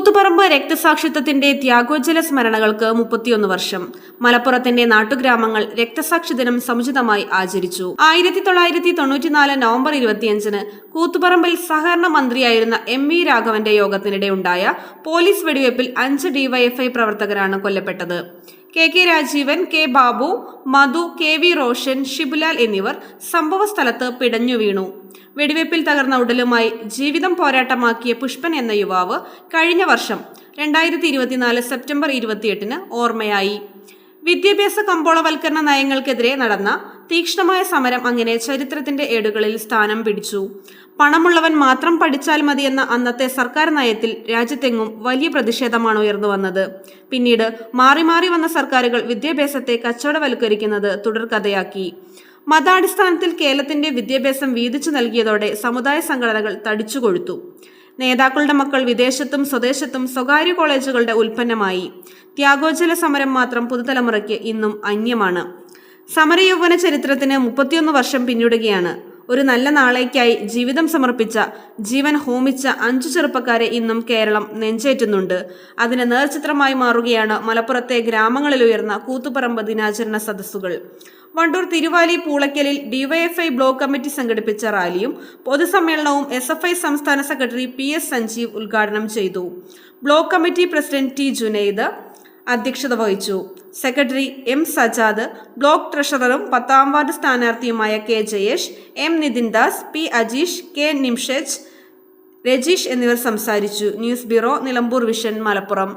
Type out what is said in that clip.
കൂത്തുപറമ്പ് രക്തസാക്ഷിത്വത്തിന്റെ ത്യാഗോജ്വല സ്മരണകൾക്ക് മുപ്പത്തിയൊന്ന് വർഷം. മലപ്പുറത്തിന്റെ നാട്ടുഗ്രാമങ്ങൾ രക്തസാക്ഷി ദിനം സമുചിതമായി ആചരിച്ചു. ആയിരത്തി തൊള്ളായിരത്തി തൊണ്ണൂറ്റിനാല് നവംബർ ഇരുപത്തിയഞ്ചിന് കൂത്തുപറമ്പിൽ സഹകരണ മന്ത്രിയായിരുന്ന എം വി രാഘവന്റെ യോഗത്തിനിടെ ഉണ്ടായ പോലീസ് വെടിവയ്പിൽ അഞ്ച് ഡിവൈഎഫ്ഐ പ്രവർത്തകരാണ് കൊല്ലപ്പെട്ടത്. K K Rajeevan K Babu Madhu K V Roshan Shibulal എന്നിവർ സംഭവ സ്ഥലത്ത് പിടഞ്ഞു വീണു. വെടിവെപ്പിൽ തകർന്ന ഉടലുമായി ജീവിതം പോരാട്ടമാക്കിയ പുഷ്പൻ എന്ന യുവാവ് കഴിഞ്ഞ വർഷം രണ്ടായിരത്തി ഇരുപത്തിനാല് സെപ്റ്റംബർ ഇരുപത്തിയെട്ടിന് ഓർമ്മയായി. വിദ്യാഭ്യാസ കമ്പോളവൽക്കരണ നയങ്ങൾക്കെതിരെ നടന്ന തീക്ഷ്ണമായ സമരം അങ്ങനെ ചരിത്രത്തിന്റെ ഏടുകളിൽ സ്ഥാനം പിടിച്ചു. പണമുള്ളവൻ മാത്രം പഠിച്ചാൽ മതിയെന്ന അന്നത്തെ സർക്കാർ നയത്തിൽ രാജ്യത്തെങ്ങും വലിയ പ്രതിഷേധമാണ് ഉയർന്നു വന്നത്. പിന്നീട് മാറി മാറി വന്ന സർക്കാരുകൾ വിദ്യാഭ്യാസത്തെ കച്ചവടവൽക്കരിക്കുന്നത് തുടർക്കഥയാക്കി മതാടിസ്ഥാനത്തിൽ കേരളത്തിന്റെ വിദ്യാഭ്യാസം വീതിച്ചു നൽകിയതോടെ സമുദായ സംഘടനകൾ തടിച്ചുകൊഴുത്തു. നേതാക്കളുടെ മക്കൾ വിദേശത്തും സ്വദേശത്തും സ്വകാര്യ കോളേജുകളുടെ ഉൽപ്പന്നമായി. ത്യാഗോജല സമരം മാത്രം പുതുതലമുറയ്ക്ക് ഇന്നും അന്യമാണ്. സമരയൗവന ചരിത്രത്തിന് മുപ്പത്തിയൊന്ന് വർഷം പിന്നിടുകയാണ് ഒരു നല്ല നാളേക്കായി ജീവിതം സമർപ്പിച്ച ജീവൻ ഹോമിച്ച അഞ്ചു ചെറുപ്പക്കാരെ ഇന്നും കേരളം നെഞ്ചേറ്റുന്നുണ്ട്. അതിന് നേർചിത്രമായി മാറുകയാണ് മലപ്പുറത്തെ ഗ്രാമങ്ങളിൽ ഉയർന്ന കൂത്തുപറമ്പ് ദിനാചരണ സദസ്സുകൾ. വണ്ടൂർ തിരുവാലി പൂളയ്ക്കലിൽ ഡിവൈഎഫ്ഐ ബ്ലോക്ക് കമ്മിറ്റി സംഘടിപ്പിച്ച റാലിയും പൊതുസമ്മേളനവും എസ് എഫ് ഐ സംസ്ഥാന സെക്രട്ടറി പി എസ് സഞ്ജീവ് ഉദ്ഘാടനം ചെയ്തു. Block committee president T Junaid അധ്യക്ഷത വഹിച്ചു. സെക്രട്ടറി എം സജാദ് ബ്ലോക്ക് ട്രഷററും പത്താം ward സ്ഥാനാർത്ഥിയുമായ K Jayesh M Nithin Das P Ajeesh K Nimshaj Rajeesh എന്നിവർ സംസാരിച്ചു. News bureau Nilambur vision Malappuram.